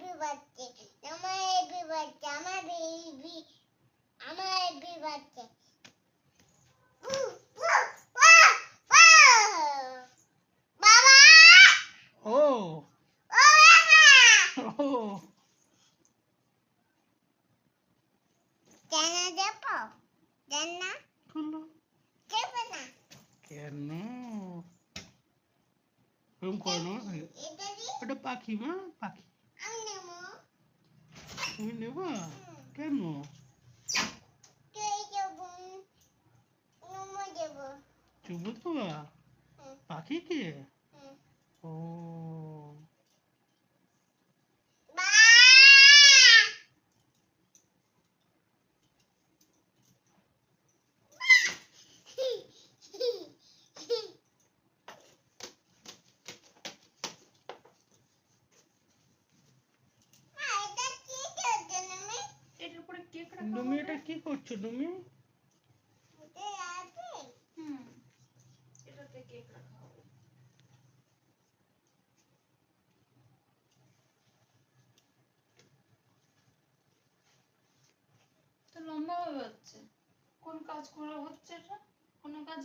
Heavy বাচ্চা আমার heavy বাচ্চা আমার বেবি আমার দেবো খুলো দেবো না কেন এরকম করো এটা পাখি মা পাখি তুমি নেবা কেন নমো দেবো চুবু তোমা হুম, পাখি কে হুম। ও বা এটা কি করছ তুমি এটার উপরে কেক তুমি এটা কি করছ তুমি লম্বা হয়ে যাচ্ছে। কোন কাজ করা হচ্ছে এটা? কোনো কাজ